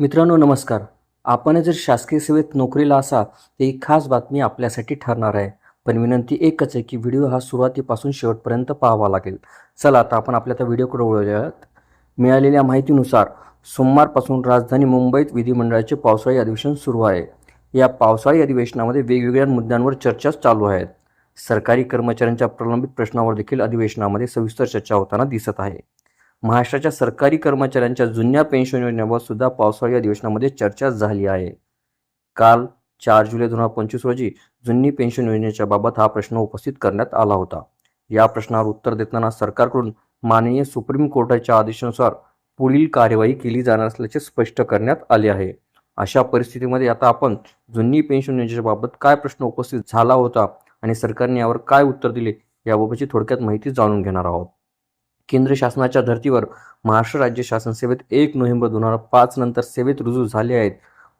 मित्रांनो नमस्कार. आपण जर शासकीय सेवेत नोकरीला असाल तर ही खास बातमी आपल्यासाठी ठरणार आहे. पण विनंती एकच आहे की व्हिडिओ हा सुरुवातीपासून शेवटपर्यंत पाहावा लागेल. चला आता आपण आपल्या त्या व्हिडिओकडे वळूयात. मिळालेल्या माहितीनुसार सोमवारपासून राजधानी मुंबईत विधिमंडळाचे पावसाळी अधिवेशन सुरू आहे. या पावसाळी अधिवेशनामध्ये वेगवेगळ्या मुद्द्यांवर चर्चा चालू आहेत. सरकारी कर्मचाऱ्यांच्या प्रलंबित प्रश्नावर देखील अधिवेशनामध्ये सविस्तर चर्चा होताना दिसत आहे. महाराष्ट्राच्या सरकारी कर्मचाऱ्यांच्या जुन्या पेन्शन योजनेवर सुद्धा पावसाळी अधिवेशनामध्ये चर्चा झाली आहे. काल चार जुलै दोन हजार पंचवीस रोजी जुनी पेन्शन योजनेच्या बाबत हा प्रश्न उपस्थित करण्यात आला होता. या प्रश्नावर उत्तर देताना सरकारकडून माननीय सुप्रीम कोर्टाच्या आदेशानुसार पुढील कार्यवाही केली जाणार असल्याचे स्पष्ट करण्यात आले आहे. अशा परिस्थितीमध्ये आता आपण जुनी पेन्शन योजनेच्या बाबत काय प्रश्न उपस्थित झाला होता आणि सरकारने यावर काय उत्तर दिले याबाबतची थोडक्यात माहिती जाणून घेणार आहोत. केंद्र शासनाच्या धर्तीवर महाराष्ट्र राज्य शासन सेवेत एक नोव्हेंबर दोन हजार पाच नंतर सेवेत रुजू झाले आहेत.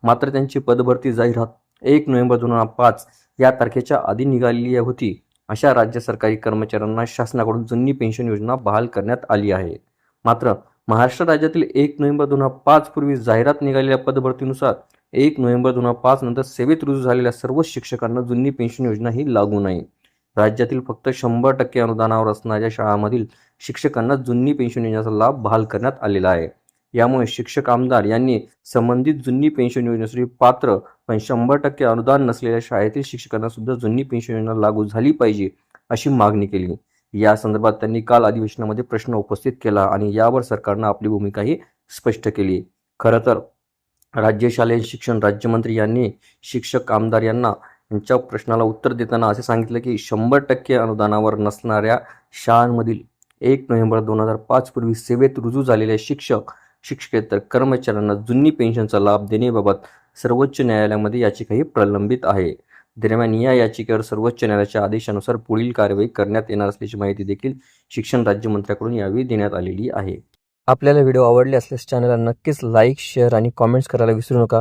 मात्र त्यांची पदभरती जाहिरात एक नोव्हेंबर दोन हजार पाच या तारखेच्या आधी निघालेली होती. अशा राज्य सरकारी कर्मचाऱ्यांना शासनाकडून जुनी पेन्शन योजना बहाल करण्यात आली आहे. मात्र महाराष्ट्र राज्यातील एक नोव्हेंबर दोन हजार पाच पूर्वी जाहिरात निघालेल्या पदभरतीनुसार एक नोव्हेंबर दोन हजार पाच नंतर सेवेत रुजू झालेल्या सर्व शिक्षकांना जुनी पेन्शन योजना ही लागू नाही. राज्यातील फक्त शंभर टक्के अनुदानावर असणाऱ्या शाळांमधील शिक्षकांना जुनी पेन्शन योजनेचा लाभ बहाल करण्यात आलेला आहे. यामुळे शिक्षक आमदार यांनी संबंधित जुनी पेन्शन योजनेसाठी पात्र पण शंभर टक्के अनुदान नसलेल्या शाळेतील शिक्षकांना सुद्धा जुनी पेन्शन योजना लागू झाली पाहिजे अशी मागणी केली. या संदर्भात त्यांनी काल अधिवेशनामध्ये प्रश्न उपस्थित केला आणि यावर सरकारनं आपली भूमिकाही स्पष्ट केली. खरं तर राज्य शालेय शिक्षण राज्यमंत्री यांनी शिक्षक आमदार यांना यांच्या प्रश्नाला उत्तर देताना असे सांगितले की शंभर टक्के अनुदानावर नसणाऱ्या शाळांमधील एक नोव्हेंबर दोन हजार पाच पूर्वी सेवेत रुजू झालेल्या शिक्षक शिक्षकेतर कर्मचाऱ्यांना जुनी पेन्शनचा लाभ देण्याबाबत सर्वोच्च न्यायालयामध्ये याचिकाही प्रलंबित आहे. दरम्यान या याचिकेवर सर्वोच्च न्यायालयाच्या आदेशानुसार पुढील कारवाई करण्यात येणार असल्याची माहिती देखील शिक्षण राज्यमंत्र्याकडून यावेळी देण्यात आलेली आहे. आपल्याला व्हिडिओ आवडले असल्यास चॅनलला नक्कीच लाईक शेअर आणि कॉमेंट्स करायला विसरू नका.